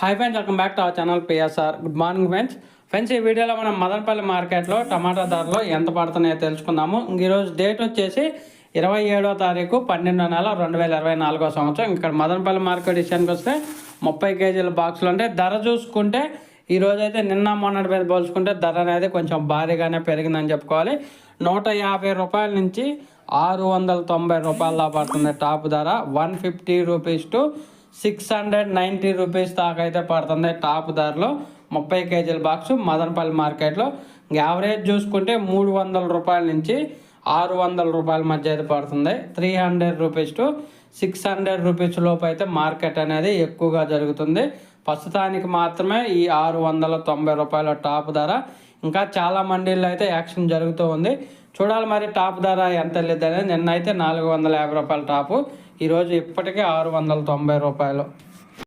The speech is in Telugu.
Hi friends welcome back to our channel PSR good morning friends friends ఈ వీడియోలో మనం మదనపల్లి మార్కెట్లో టమాటా ధరలు ఎంత పడుతున్నాయో తెలుసుకుందాము. ఈరోజు డేట్ వచ్చేసి ఇరవై ఏడో తారీఖు పన్నెండో నెల రెండు వేల ఇరవై నాలుగో సంవత్సరం. ఇక్కడ మదనపల్లి మార్కెట్ విషయానికి వస్తే ముప్పై కేజీల బాక్సులు అంటే ధర చూసుకుంటే ఈ రోజు అయితే నిన్న మొన్నటి మీద పోల్చుకుంటే ధర అనేది కొంచెం భారీగానే పెరిగిందని చెప్పుకోవాలి. నూట యాభై రూపాయల నుంచి ఆరు వందల తొంభై రూపాయల పడుతుంది టాప్ ధర. One fifty rupees to six hundred ninety rupees దాకా అయితే పడుతుంది. టాప్ ధరలో ముప్పై కేజీల బాక్స్ మదనపల్లి మార్కెట్లో. యావరేజ్ చూసుకుంటే మూడు వందల రూపాయల నుంచి ఆరు వందల రూపాయల మధ్య అయితే పడుతుంది. Three hundred rupees to six hundred rupees లోపు అయితే మార్కెట్ అనేది ఎక్కువగా జరుగుతుంది. ప్రస్తుతానికి మాత్రమే ఈ ఆరు వందల తొంభై రూపాయల టాప్ ధర. ఇంకా చాలా మండీల్లో అయితే యాక్షన్ జరుగుతూ ఉంది. చూడాలి మరి టాప్ ధర ఎంత లేదనేది. నిన్న అయితే నాలుగు వందల యాభై రూపాయల టాపు. ఈరోజు ఇప్పటికే ఆరు వందల తొంభై రూపాయలు.